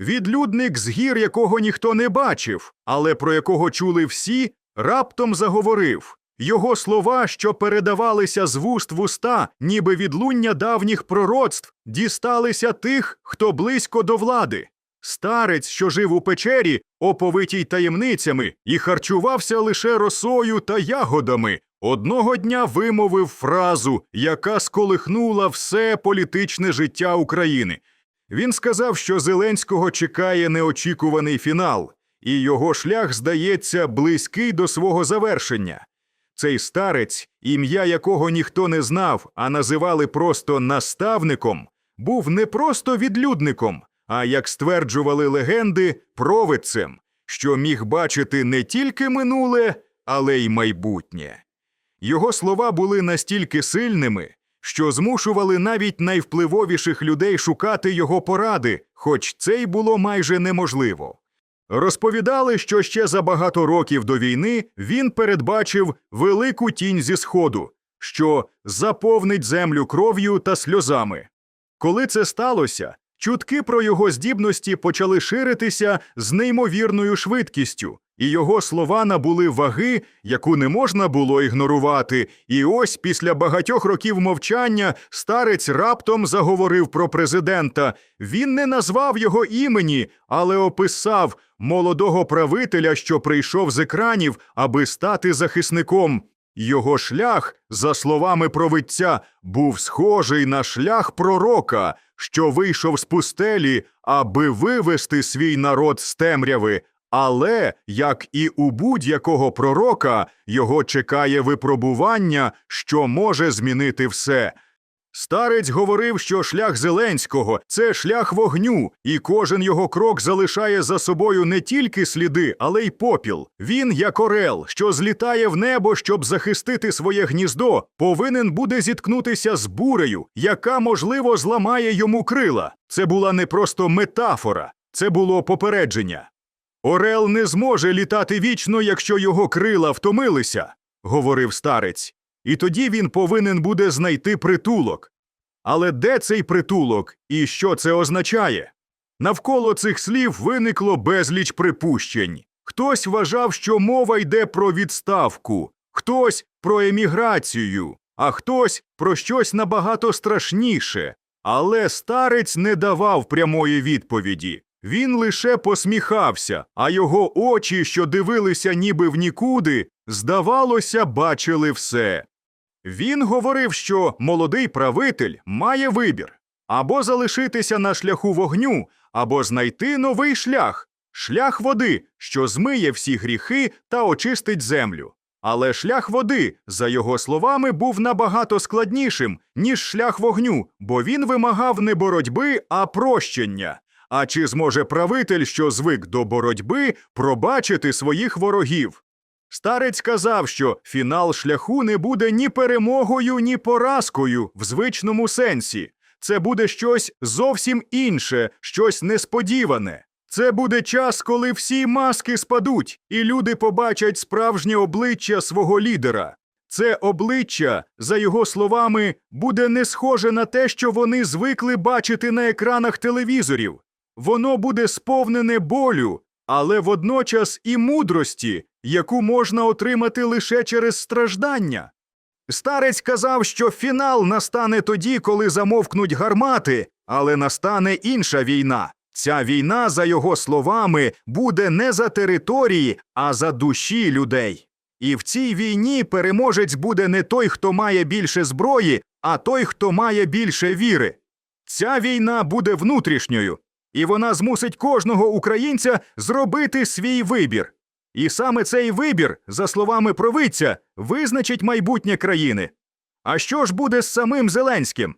Відлюдник з гір, якого ніхто не бачив, але про якого чули всі, раптом заговорив. Його слова, що передавалися з вуст в уста, ніби відлуння давніх пророцтв, дісталися тих, хто близько до влади. Старець, що жив у печері, оповитій таємницями, і харчувався лише росою та ягодами, одного дня вимовив фразу, яка сколихнула все політичне життя України. Він сказав, що Зеленського чекає неочікуваний фінал, і його шлях, здається, близький до свого завершення. Цей старець, ім'я якого ніхто не знав, а називали просто наставником, був не просто відлюдником, а як стверджували легенди, провидцем, що міг бачити не тільки минуле, але й майбутнє. Його слова були настільки сильними, що змушували навіть найвпливовіших людей шукати його поради, хоч це й було майже неможливо. Розповідали, що ще за багато років до війни він передбачив велику тінь зі сходу, що заповнить землю кров'ю та сльозами. Коли це сталося, чутки про його здібності почали ширитися з неймовірною швидкістю, і його слова набули ваги, яку не можна було ігнорувати. І ось після багатьох років мовчання старець раптом заговорив про президента. Він не назвав його імені, але описав молодого правителя, що прийшов з екранів, аби стати захисником. Його шлях, за словами провидця, був схожий на шлях пророка, що вийшов з пустелі, аби вивести свій народ з темряви. Але, як і у будь-якого пророка, його чекає випробування, що може змінити все. Старець говорив, що шлях Зеленського це шлях вогню, і кожен його крок залишає за собою не тільки сліди, але й попіл. Він, як орел, що злітає в небо, щоб захистити своє гніздо, повинен буде зіткнутися з бурею, яка, можливо, зламає йому крила. Це була не просто метафора, це було попередження. Орел не зможе літати вічно, якщо його крила втомилися, говорив старець, і тоді він повинен буде знайти притулок. Але де цей притулок і що це означає? Навколо цих слів виникло безліч припущень. Хтось вважав, що мова йде про відставку, хтось про еміграцію, а хтось про щось набагато страшніше. Але старець не давав прямої відповіді. Він лише посміхався, а його очі, що дивилися ніби в нікуди, здавалося, бачили все. Він говорив, що молодий правитель має вибір або залишитися на шляху вогню, або знайти новий шлях шлях води, що змиє всі гріхи та очистить землю. Але шлях води, за його словами, був набагато складнішим, ніж шлях вогню, бо він вимагав не боротьби, а прощення. А чи зможе правитель, що звик до боротьби, пробачити своїх ворогів? Старець казав, що фінал шляху не буде ні перемогою, ні поразкою в звичному сенсі. Це буде щось зовсім інше, щось несподіване. Це буде час, коли всі маски спадуть, і люди побачать справжнє обличчя свого лідера. Це обличчя, за його словами, буде не схоже на те, що вони звикли бачити на екранах телевізорів. Воно буде сповнене болю, але водночас і мудрості, яку можна отримати лише через страждання. Старець казав, що фінал настане тоді, коли замовкнуть гармати, але настане інша війна. Ця війна, за його словами, буде не за території, а за душі людей. І в цій війні переможець буде не той, хто має більше зброї, а той, хто має більше віри. Ця війна буде внутрішньою, і вона змусить кожного українця зробити свій вибір. І саме цей вибір, за словами провидця, визначить майбутнє країни. А що ж буде з самим Зеленським?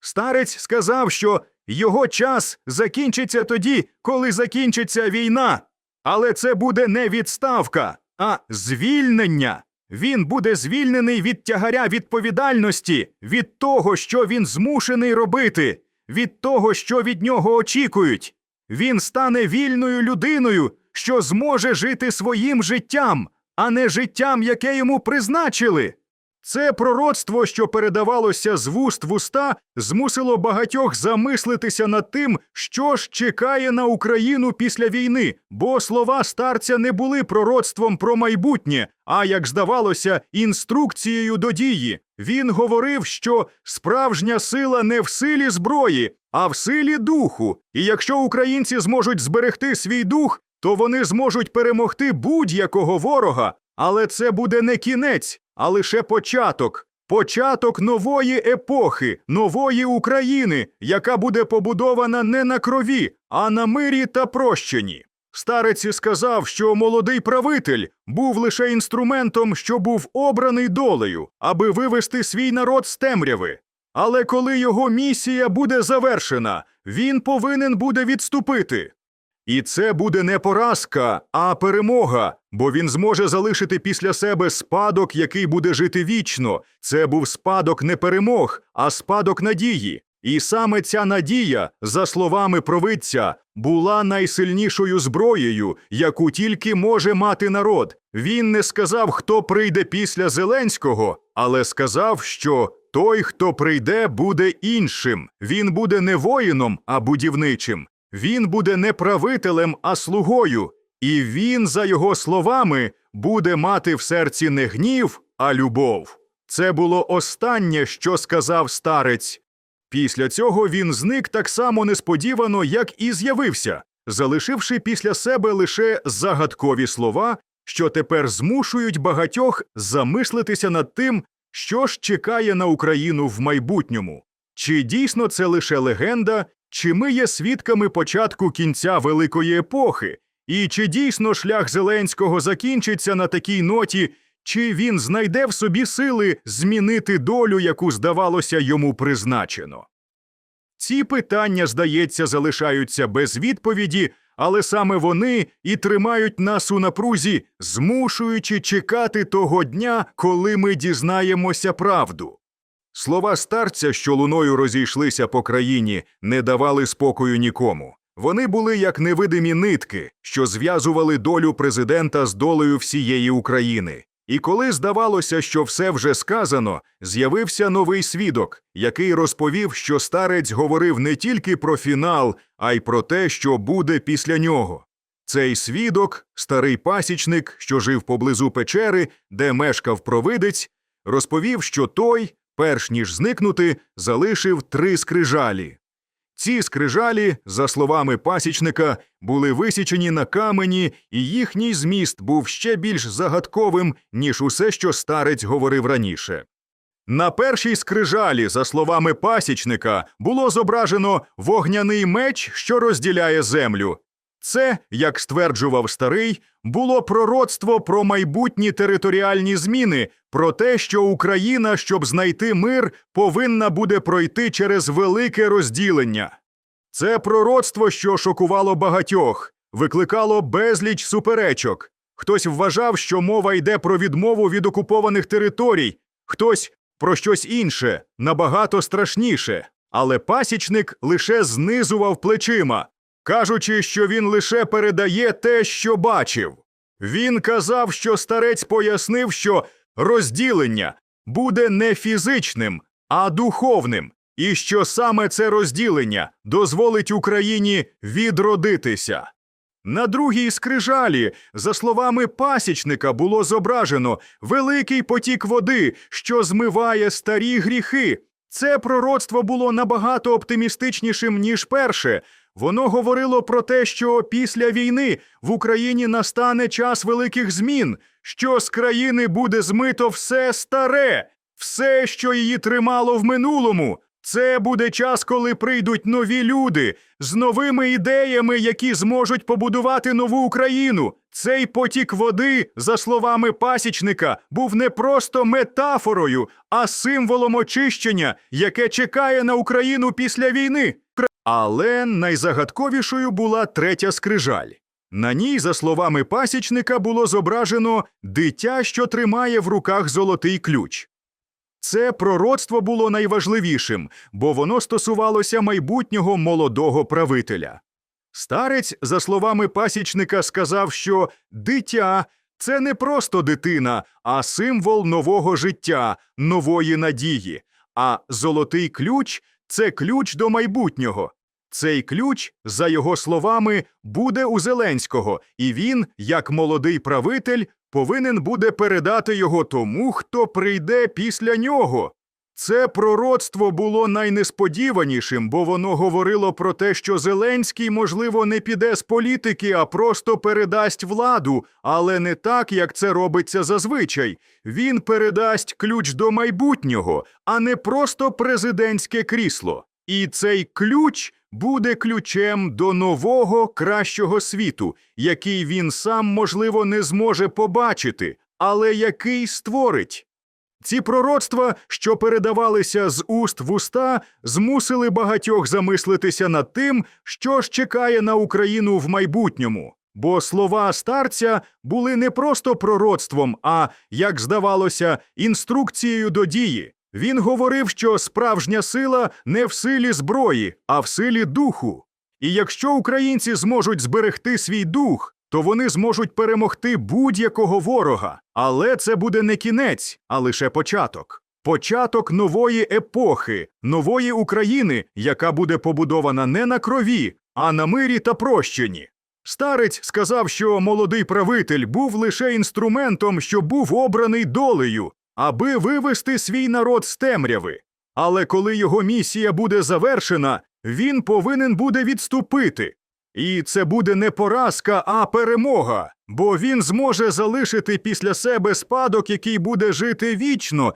Старець сказав, що його час закінчиться тоді, коли закінчиться війна. Але це буде не відставка, а звільнення. Він буде звільнений від тягаря відповідальності, від того, що він змушений робити, від того, що від нього очікують. Він стане вільною людиною, що зможе жити своїм життям, а не життям, яке йому призначили. Це пророцтво, що передавалося з вуст в уста, змусило багатьох замислитися над тим, що ж чекає на Україну після війни, бо слова старця не були пророцтвом про майбутнє, а як здавалося, інструкцією до дії. Він говорив, що справжня сила не в силі зброї, а в силі духу. І якщо українці зможуть зберегти свій дух, то вони зможуть перемогти будь-якого ворога. Але це буде не кінець, а лише початок. Початок нової епохи, нової України, яка буде побудована не на крові, а на мирі та прощенні. Старець сказав, що молодий правитель був лише інструментом, що був обраний долею, аби вивести свій народ з темряви. Але коли його місія буде завершена, він повинен буде відступити. І це буде не поразка, а перемога, бо він зможе залишити після себе спадок, який буде жити вічно. Це був спадок не перемог, а спадок надії. І саме ця надія, за словами провидця, була найсильнішою зброєю, яку тільки може мати народ. Він не сказав, хто прийде після Зеленського, але сказав, що той, хто прийде, буде іншим. Він буде не воїном, а будівничим. Він буде не правителем, а слугою, і він, за його словами, буде мати в серці не гнів, а любов. Це було останнє, що сказав старець. Після цього він зник так само несподівано, як і з'явився, залишивши після себе лише загадкові слова, що тепер змушують багатьох замислитися над тим, що ж чекає на Україну в майбутньому. Чи дійсно це лише легенда, чи ми є свідками початку кінця великої епохи, і чи дійсно шлях Зеленського закінчиться на такій ноті, чи він знайде в собі сили змінити долю, яку здавалося йому призначено? Ці питання, здається, залишаються без відповіді, але саме вони і тримають нас у напрузі, змушуючи чекати того дня, коли ми дізнаємося правду. Слова старця, що луною розійшлися по країні, не давали спокою нікому. Вони були як невидимі нитки, що зв'язували долю президента з долею всієї України. І коли здавалося, що все вже сказано, з'явився новий свідок, який розповів, що старець говорив не тільки про фінал, а й про те, що буде після нього. Цей свідок, старий пасічник, що жив поблизу печери, де мешкав провидець, розповів, що той, перш ніж зникнути, залишив три скрижалі. Ці скрижалі, за словами пасічника, були висічені на камені, і їхній зміст був ще більш загадковим, ніж усе, що старець говорив раніше. На першій скрижалі, за словами пасічника, було зображено вогняний меч, що розділяє землю. Це, як стверджував старий, було пророцтво про майбутні територіальні зміни, про те, що Україна, щоб знайти мир, повинна буде пройти через велике розділення. Це пророцтво, що шокувало багатьох, викликало безліч суперечок. Хтось вважав, що мова йде про відмову від окупованих територій, хтось про щось інше, набагато страшніше. Але пасічник лише знизував плечима, кажучи, що він лише передає те, що бачив. Він казав, що старець пояснив, що розділення буде не фізичним, а духовним, і що саме це розділення дозволить Україні відродитися. На другій скрижалі, за словами пасічника, було зображено великий потік води, що змиває старі гріхи. Це пророцтво було набагато оптимістичнішим, ніж перше. Воно говорило про те, що після війни в Україні настане час великих змін, що з країни буде змито все старе, все, що її тримало в минулому. Це буде час, коли прийдуть нові люди з новими ідеями, які зможуть побудувати нову Україну. Цей потік води, за словами пасічника, був не просто метафорою, а символом очищення, яке чекає на Україну після війни. Але найзагадковішою була третя скрижаль. На ній, за словами пасічника, було зображено дитя, що тримає в руках золотий ключ. Це пророцтво було найважливішим, бо воно стосувалося майбутнього молодого правителя. Старець, за словами пасічника, сказав, що дитя Це не просто дитина, а символ нового життя, нової надії. А золотий ключ це ключ до майбутнього. Цей ключ, за його словами, буде у Зеленського, і він, як молодий правитель, повинен буде передати його тому, хто прийде після нього. Це пророцтво було найнесподіванішим, бо воно говорило про те, що Зеленський, можливо, не піде з політики, а просто передасть владу, але не так, як це робиться зазвичай. Він передасть ключ до майбутнього, а не просто президентське крісло. І цей ключ буде ключем до нового кращого світу, який він сам, можливо, не зможе побачити, але який створить. Ці пророцтва, що передавалися з уст в уста, змусили багатьох замислитися над тим, що ж чекає на Україну в майбутньому. Бо слова старця були не просто пророцтвом, а, як здавалося, інструкцією до дії. Він говорив, що справжня сила не в силі зброї, а в силі духу. І якщо українці зможуть зберегти свій дух, то вони зможуть перемогти будь-якого ворога. Але це буде не кінець, а лише початок. Початок нової епохи, нової України, яка буде побудована не на крові, а на мирі та прощенні. Старець сказав, що молодий правитель був лише інструментом, що був обраний долею, аби вивести свій народ з темряви. Але коли його місія буде завершена, він повинен буде відступити. І це буде не поразка, а перемога, бо він зможе залишити після себе спадок, який буде жити вічно.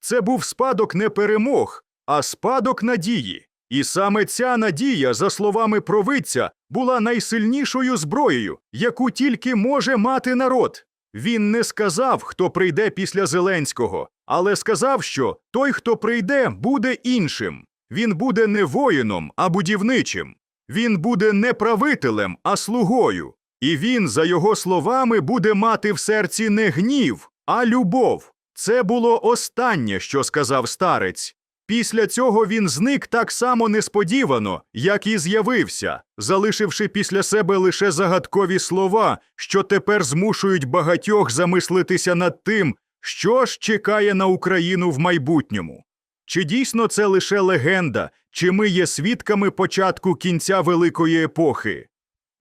Це був спадок не перемог, а спадок надії. І саме ця надія, за словами провидця, була найсильнішою зброєю, яку тільки може мати народ. Він не сказав, хто прийде після Зеленського, але сказав, що той, хто прийде, буде іншим. Він буде не воїном, а будівничим. Він буде не правителем, а слугою. І він, за його словами, буде мати в серці не гнів, а любов. Це було останнє, що сказав старець. Після цього він зник так само несподівано, як і з'явився, залишивши після себе лише загадкові слова, що тепер змушують багатьох замислитися над тим, що ж чекає на Україну в майбутньому. Чи дійсно це лише легенда, чи ми є свідками початку кінця великої епохи?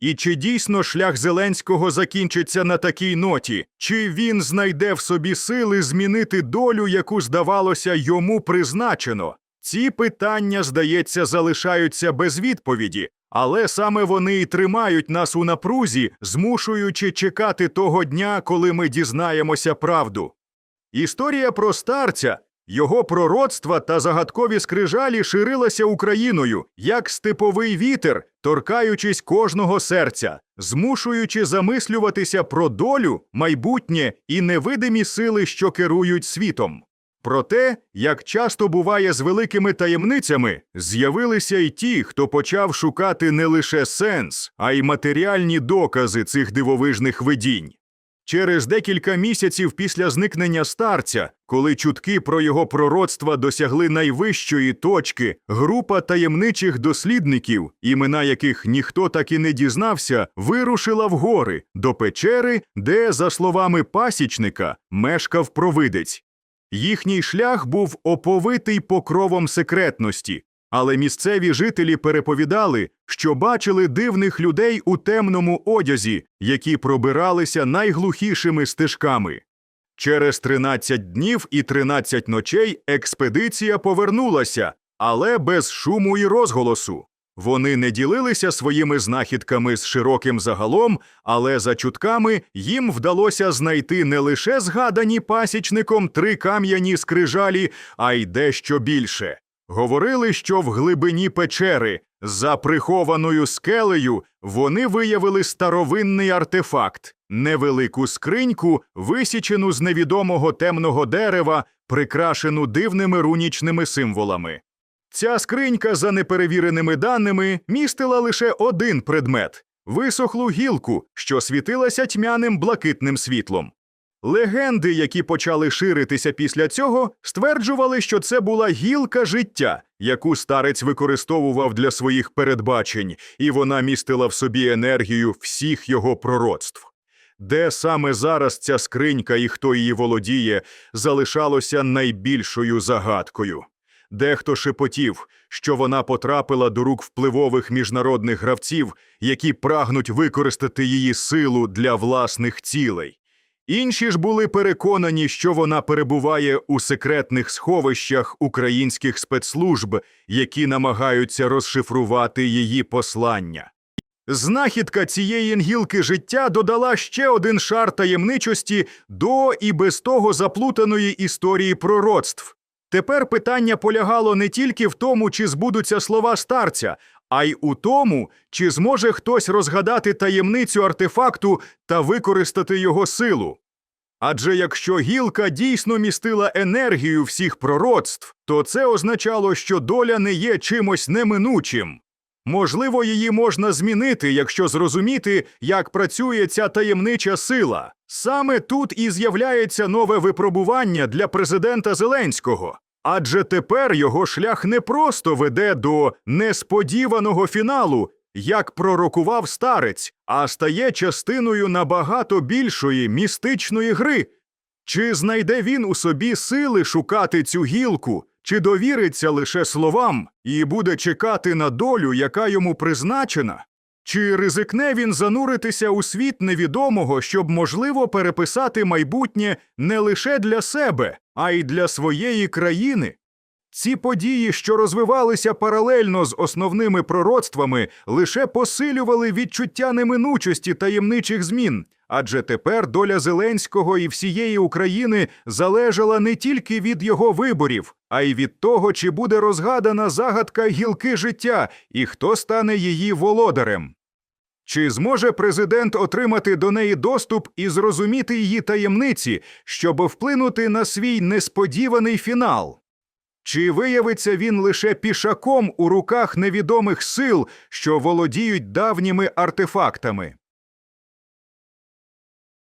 І чи дійсно шлях Зеленського закінчиться на такій ноті, чи він знайде в собі сили змінити долю, яку здавалося йому призначено? Ці питання, здається, залишаються без відповіді, але саме вони і тримають нас у напрузі, змушуючи чекати того дня, коли ми дізнаємося правду. Історія про старця, його пророцтва та загадкові скрижалі ширилася Україною, як степовий вітер, торкаючись кожного серця, змушуючи замислюватися про долю, майбутнє і невидимі сили, що керують світом. Проте, як часто буває з великими таємницями, з'явилися й ті, хто почав шукати не лише сенс, а й матеріальні докази цих дивовижних видінь. Через декілька місяців після зникнення старця, коли чутки про його пророцтва досягли найвищої точки, група таємничих дослідників, імена яких ніхто так і не дізнався, вирушила в гори до печери, де, за словами пасічника, мешкав провидець. Їхній шлях був оповитий покровом секретності, але місцеві жителі переповідали, що бачили дивних людей у темному одязі, які пробиралися найглухішими стежками. Через 13 днів і 13 ночей експедиція повернулася, але без шуму і розголосу. Вони не ділилися своїми знахідками з широким загалом, але за чутками їм вдалося знайти не лише згадані пасічником три кам'яні скрижалі, а й дещо більше. Говорили, що в глибині печери, за прихованою скелею, вони виявили старовинний артефакт, невелику скриньку, висічену з невідомого темного дерева, прикрашену дивними рунічними символами. Ця скринька, за неперевіреними даними, містила лише один предмет висохлу гілку, що світилася тьмяним блакитним світлом. Легенди, які почали ширитися після цього, стверджували, що це була гілка життя, яку старець використовував для своїх передбачень, і вона містила в собі енергію всіх його пророцтв. Де саме зараз ця скринька і хто її володіє, залишалося найбільшою загадкою. Дехто шепотів, що вона потрапила до рук впливових міжнародних гравців, які прагнуть використати її силу для власних цілей. Інші ж були переконані, що вона перебуває у секретних сховищах українських спецслужб, які намагаються розшифрувати її послання. Знахідка цієї інгілки життя додала ще один шар таємничості до і без того заплутаної історії пророцтв. Тепер питання полягало не тільки в тому, чи збудуться слова старця, а й у тому, чи зможе хтось розгадати таємницю артефакту та використати його силу. Адже якщо гілка дійсно містила енергію всіх пророцтв, то це означало, що доля не є чимось неминучим. Можливо, її можна змінити, якщо зрозуміти, як працює ця таємнича сила. Саме тут і з'являється нове випробування для президента Зеленського. Адже тепер його шлях не просто веде до несподіваного фіналу, як пророкував старець, а стає частиною набагато більшої містичної гри. Чи знайде він у собі сили шукати цю гілку, чи довіриться лише словам і буде чекати на долю, яка йому призначена? Чи ризикне він зануритися у світ невідомого, щоб можливо переписати майбутнє не лише для себе, а й для своєї країни? Ці події, що розвивалися паралельно з основними пророцтвами, лише посилювали відчуття неминучості таємничих змін, адже тепер доля Зеленського і всієї України залежала не тільки від його виборів, а й від того, чи буде розгадана загадка гілки життя і хто стане її володарем. Чи зможе президент отримати до неї доступ і зрозуміти її таємниці, щоб вплинути на свій несподіваний фінал? Чи виявиться він лише пішаком у руках невідомих сил, що володіють давніми артефактами?